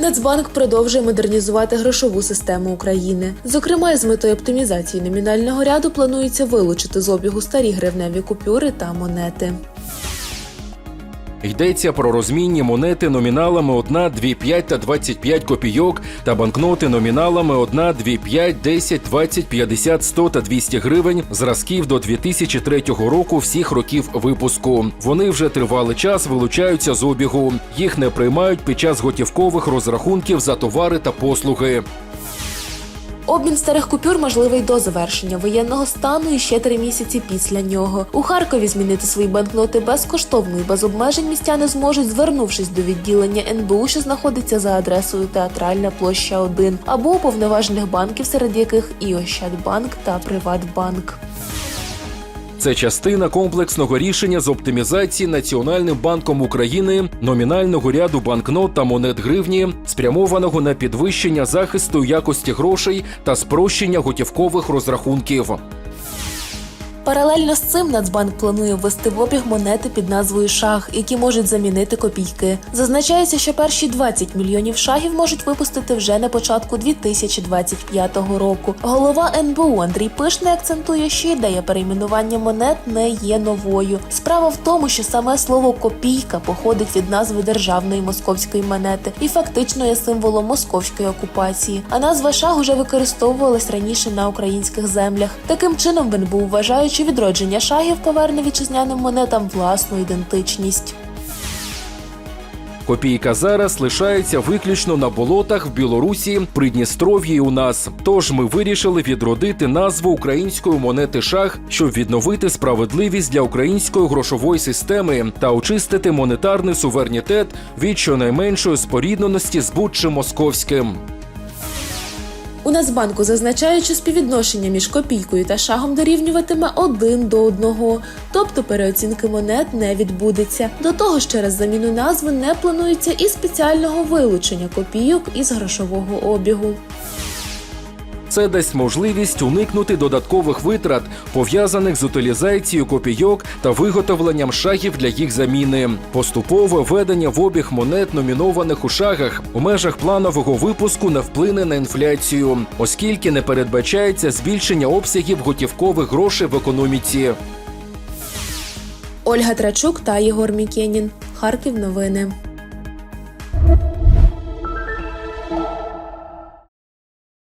Нацбанк продовжує модернізувати грошову систему України. Зокрема, з метою оптимізації номінального ряду планується вилучити з обігу старі гривневі купюри та монети. Йдеться про розмінні монети номіналами 1, 2, 5 та 25 копійок та банкноти номіналами 1, 2, 5, 10, 20, 50, 100 та 200 гривень зразків до 2003 року всіх років випуску. Вони вже тривалий час вилучаються з обігу. Їх не приймають під час готівкових розрахунків за товари та послуги. Обмін старих купюр можливий до завершення воєнного стану і ще три місяці після нього. У Харкові змінити свої банкноти безкоштовно і без обмежень містяни зможуть, звернувшись до відділення НБУ, що знаходиться за адресою Театральна площа 1, або уповноважених банків, серед яких і Ощадбанк та Приватбанк. Це частина комплексного рішення з оптимізації Національним банком України номінального ряду банкнот та монет гривні, спрямованого на підвищення захисту якості грошей та спрощення готівкових розрахунків. Паралельно з цим Нацбанк планує ввести в обіг монети під назвою Шаг, які можуть замінити копійки. Зазначається, що перші 20 мільйонів шагів можуть випустити вже на початку 2025 року. Голова НБУ Андрій Пишний акцентує, що ідея перейменування монет не є новою. Справа в тому, що саме слово копійка походить від назви державної московської монети і фактично є символом московської окупації. А назва шаг уже використовувалась раніше на українських землях. Таким чином в НБУ вважають, що відродження шагів поверне вітчизняним монетам власну ідентичність. Копійка зараз лишається виключно на болотах в Білорусі, Придністров'ї у нас. Тож ми вирішили відродити назву української монети шах, щоб відновити справедливість для української грошової системи та очистити монетарний суверенітет від щонайменшої спорідненості з будь-чим московським. У Нацбанку зазначають, що співвідношення між копійкою та шагом дорівнюватиме один до одного, тобто переоцінки монет не відбудеться. До того ж, через заміну назви не планується і спеціального вилучення копійок із грошового обігу. Це дасть можливість уникнути додаткових витрат, пов'язаних з утилізацією копійок та виготовленням шагів для їх заміни. Поступове введення в обіг монет, номінованих у шагах, у межах планового випуску не вплине на інфляцію, оскільки не передбачається збільшення обсягів готівкових грошей в економіці. Ольга Трачук та Єгор Мікенін. Харків новини.